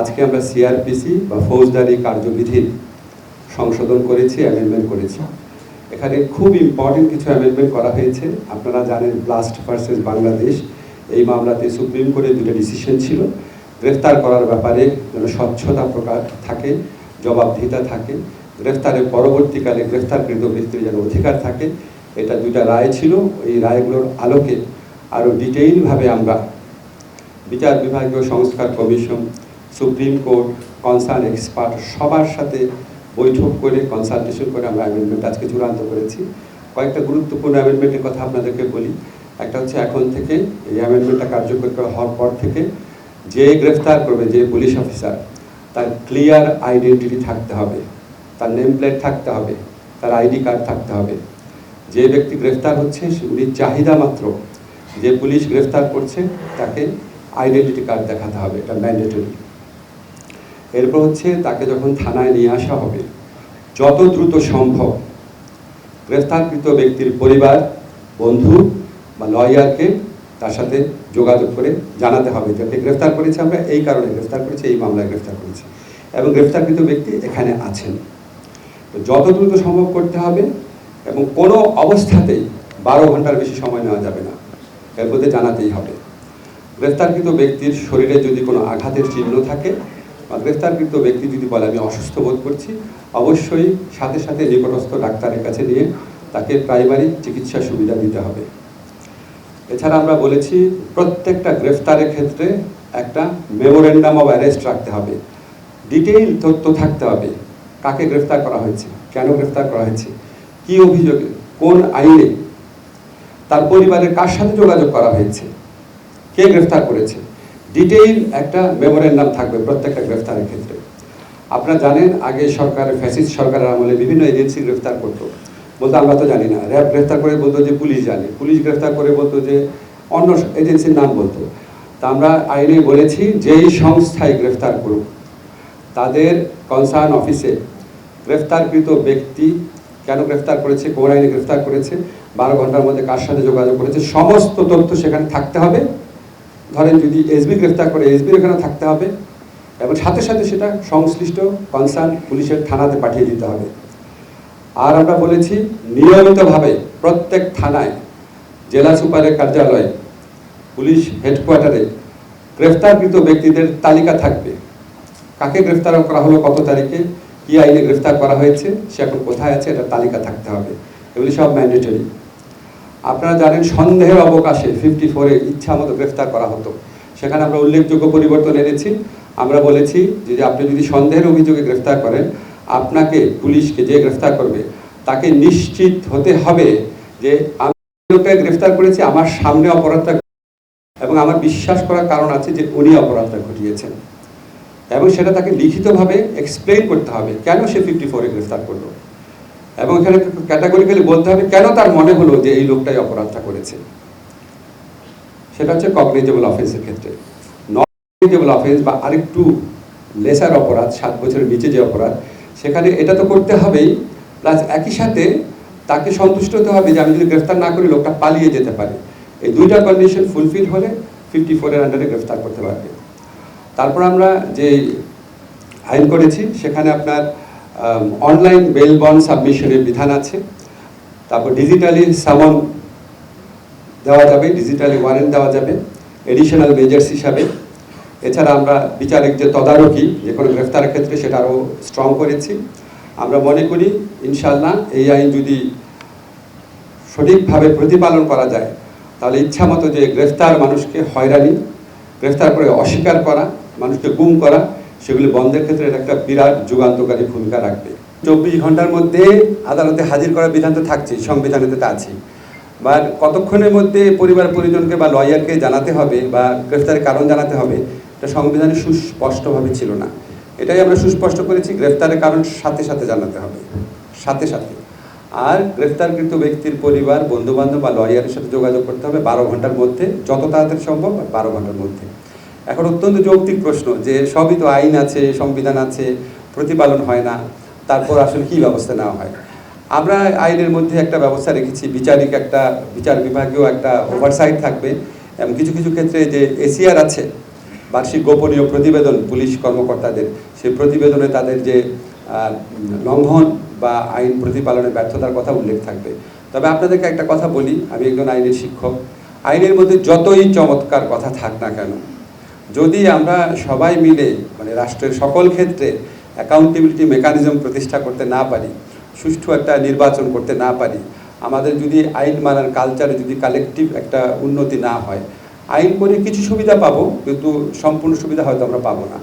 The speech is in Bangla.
আজকে আমরা সিআরপিসি বা ফৌজদারি কার্যবিধির সংশোধন করেছি অ্যামেন্ডমেন্ট করেছি। এখানে খুব ইম্পর্টেন্ট কিছু অ্যামেন্ডমেন্ট করা হয়েছে। আপনারা জানেন ব্লাস্ট ভার্সেস বাংলাদেশ, এই মামলাতে সুপ্রিম কোর্টের দুটো ডিসিশন ছিল। গ্রেফতার করার ব্যাপারে যেন স্বচ্ছতা প্রকার থাকে, জবাবদিহিতা থাকে, গ্রেফতারের পরবর্তীকালে গ্রেফতারকৃত ব্যক্তির যেন অধিকার থাকে, এটা দুইটা রায় ছিল। এই রায়গুলোর আলোকে আরও ডিটেইলভাবে আমরা বিচার বিভাগীয় সংস্কার commission supreme court, concern expert সবার সাথে বৈঠক করে, কনসালটেশন করে আমরা অ্যামেন্ডমেন্ট আজকে চূড়ান্ত করেছি। কয়েকটা গুরুত্বপূর্ণ অ্যামেন্ডমেন্টের কথা আপনাদেরকে বলি। একটা হচ্ছে এখন থেকে এই অ্যামেন্ডমেন্টটা কার্যকর করা হওয়ার পর থেকে যে গ্রেফতার করবে যে পুলিশ অফিসার, তার ক্লিয়ার আইডেন্টিটি থাকতে হবে, তার নেম প্লেট থাকতে হবে, তার আইডি কার্ড থাকতে হবে। যে ব্যক্তি গ্রেফতার হচ্ছে উনি চাহিদা মাত্র, যে পুলিশ গ্রেফতার করছে, তাকে আইডেন্টিটি কার্ড দেখাতে হবে, এটা ম্যান্ডেটরি এরপর হচ্ছে তাকে যখন থানায় নিয়ে আসা হবে, যত দ্রুত সম্ভব গ্রেফতারকৃত ব্যক্তির পরিবার, বন্ধু বা লয়ারকে তার সাথে যোগাযোগ করে জানাতে হবে যাকে গ্রেফতার করেছে আমরা, এই কারণে গ্রেফতার করেছি, এই মামলায় গ্রেফতার করেছি। এবং গ্রেফতারকৃত ব্যক্তি এখানে আছেন। তো যত দ্রুত সম্ভব করতে হবে এবং কোনো অবস্থাতেই বারো ঘণ্টার বেশি সময় নেওয়া যাবে না। এর মধ্যে জানাতেই হবে। গ্রেফতারকৃত ব্যক্তির শরীরে যদি কোনো আঘাতের চিহ্ন থাকে গ্রেফতারকৃত ব্যক্তি যদি বলে, আমি অসুস্থ বোধ করছি, অবশ্যই সাথে সাথে নিকটস্থ ডাক্তারের কাছে নিয়ে তাকে প্রাইমারি চিকিৎসা সুবিধা দিতে হবে। এছাড়া আমরা বলেছি, প্রত্যেকটা গ্রেফতারের ক্ষেত্রে একটা মেমোরেন্ডাম অফ অ্যারেস্ট রাখতে হবে। ডিটেইল তথ্য থাকতে হবে, কাকে গ্রেফতার করা হয়েছে, কেন গ্রেফতার করা হয়েছে, কি অভিযোগে, কোন আইনে, তার পরিবারের কার সাথে যোগাযোগ করা হয়েছে, কে গ্রেফতার করেছে। ডিটেইল একটা মেমোরেন্ডাম থাকবে প্রত্যেকটা গ্রেফতারের ক্ষেত্রে। আপনারা জানেন, আগে সরকারের ফ্যাসিস্ট সরকারের আমলে বিভিন্ন এজেন্সি গ্রেফতার করতো। বলতো, আমরা তো জানি না। র্যাব গ্রেফতার করে বলতো যে পুলিশ জানে। পুলিশ গ্রেফতার করে বলতো যে অন্য এজেন্সির নাম বলতো। তা আমরা আইনে বলেছি, যেই সংস্থায় গ্রেফতার করুক, তাদের কনসার্ন অফিসে গ্রেফতারকৃত ব্যক্তি কেন গ্রেফতার করেছে, কোন আইনে গ্রেফতার করেছে, বারো ঘণ্টার মধ্যে কার সাথে যোগাযোগ করেছে, সমস্ত তথ্য সেখানে থাকতে হবে। ধরেন যদি এসবি গ্রেফতার করে এসবির এখানে থাকতে হবে এবং সাথে সাথে সেটা সংশ্লিষ্ট কনসার্ন পুলিশের থানাতে পাঠিয়ে দিতে হবে। আর আমরা বলেছি, নিয়মিতভাবে প্রত্যেক থানায়, জেলা সুপারের কার্যালয়ে, পুলিশ হেডকোয়ার্টারে গ্রেফতারকৃত ব্যক্তিদের তালিকা থাকবে। কাকে গ্রেফতার করা হলো, কত তারিখে, কি আইনে গ্রেফতার করা হয়েছে, সে এখন কোথায় আছে এটা তালিকা থাকতে হবে। এগুলি সব ম্যান্ডেটরি। আপনারা জানেন সন্দেহের অবকাশে ফিফটি ফোরে ইচ্ছা মতো গ্রেফতার করা হতো। সেখানে আমরা উল্লেখযোগ্য পরিবর্তন এনেছি। আমরা বলেছি যে আপনি যদি সন্দেহের অভিযোগে গ্রেফতার করেন, আপনাকে, পুলিশকে যে গ্রেফতার করবে, তাকে নিশ্চিত হতে হবে যে, আমি লোকটাকে গ্রেফতার করেছি, আমার সামনে অপরাধটা এবং আমার বিশ্বাস করার কারণ আছে যে, উনি অপরাধটা ঘটিয়েছেন। এবং সেটা তাকে লিখিতভাবে এক্সপ্লেন করতে হবে, কেন সে ফিফটি ফোরে গ্রেফতার করল। এবং এখানে ক্যাটাগরিক্যালি বলতে হবে কেন তার মনে হলো যে এই লোকটাই অপরাধটা করেছে। সেটা হচ্ছে কগনিজেবল অফেন্সের ক্ষেত্রে। নন কগনিজেবল অফেন্স বা আরেকটু লেসার অপরাধ, সাত বছরের নিচে যে অপরাধ, সেখানে এটা তো করতে হবেই প্লাস একই সাথে তাকে সন্তুষ্ট হতে হবে যে আমি যদি গ্রেফতার না করি, লোকটা পালিয়ে যেতে পারে। এই দুইটা কন্ডিশন ফুলফিল হলে ফিফটি ফোরের আন্ডারে গ্রেফতার করতে পারবে। তারপর আমরা যে আইন করেছি, সেখানে আপনার অনলাইন বেল বন্ড সাবমিশনের বিধান আছে। তারপর ডিজিটালি সামন দেওয়া যাবে ডিজিটালি ওয়ারেন্ট দেওয়া যাবে এডিশনাল মেজার্স হিসাবে। এছাড়া আমরা বিচারিক যে তদারকি, যে কোনো গ্রেফতারের ক্ষেত্রে সেটা আরও স্ট্রং করেছি। আমরা মনে করি ইনশাল্লাহ এই আইন যদি সঠিকভাবে প্রতিপালন করা যায়, তাহলে ইচ্ছা মতো যে গ্রেফতার মানুষকে হয়রানি, গ্রেফতার করে অস্বীকার করা, মানুষকে গুম করা সেগুলি বন্ধের ক্ষেত্রে একটা বিরাট যুগান্তকারী ভূমিকা রাখবে। চব্বিশ ঘণ্টার মধ্যে আদালতে হাজির করার বিধান তো থাকছে সংবিধানে তো আছেই। বা কতক্ষণের মধ্যে পরিবার পরিজনকে বা লয়ারকে জানাতে হবে বা গ্রেফতারের কারণ জানাতে হবে, এটা সংবিধানে সুস্পষ্টভাবে ছিল না। এটাই আমরা সুস্পষ্ট করেছি, গ্রেফতারের কারণ সাথে সাথে জানাতে হবে। সাথে সাথে। আর গ্রেফতারকৃত ব্যক্তির পরিবার, বন্ধুবান্ধব বা লয়ারের সাথে যোগাযোগ করতে হবে বারো ঘণ্টার মধ্যে, যত তাড়াতাড়ি সম্ভব, বারো ঘণ্টার মধ্যে। এখন অত্যন্ত যৌক্তিক প্রশ্ন যে সবই তো আইন আছে, সংবিধান আছে, প্রতিপালন হয় না, তারপর আসলে কি ব্যবস্থা নেওয়া হয়? আমরা আইনের মধ্যে একটা ব্যবস্থা রেখেছি, বিচারিক একটা, বিচার বিভাগীয় একটা ওভারসাইট থাকবে, এবং কিছু কিছু ক্ষেত্রে যে এসিআর আছে, বার্ষিক গোপনীয় প্রতিবেদন পুলিশ কর্মকর্তাদের, সেই প্রতিবেদনে তাদের যে লঙ্ঘন বা আইন প্রতিপালনের ব্যর্থতার কথা উল্লেখ থাকবে। তবে আপনাদেরকে একটা কথা বলি, আমি একজন আইনের শিক্ষক। আইনের মধ্যে যতই চমৎকার কথা থাক না কেন যদি আমরা সবাই মিলে মানে রাষ্ট্রের সকল ক্ষেত্রে অ্যাকাউন্টেবিলিটি মেকানিজম প্রতিষ্ঠা করতে না পারি, সুষ্ঠু একটা নির্বাচন করতে না পারি, আমাদের যদি আইন মানার কালচারে যদি কালেকটিভ একটা উন্নতি না হয়, আইন করে কিছু সুবিধা পাবো, কিন্তু সম্পূর্ণ সুবিধা হয়তো আমরা পাবো না।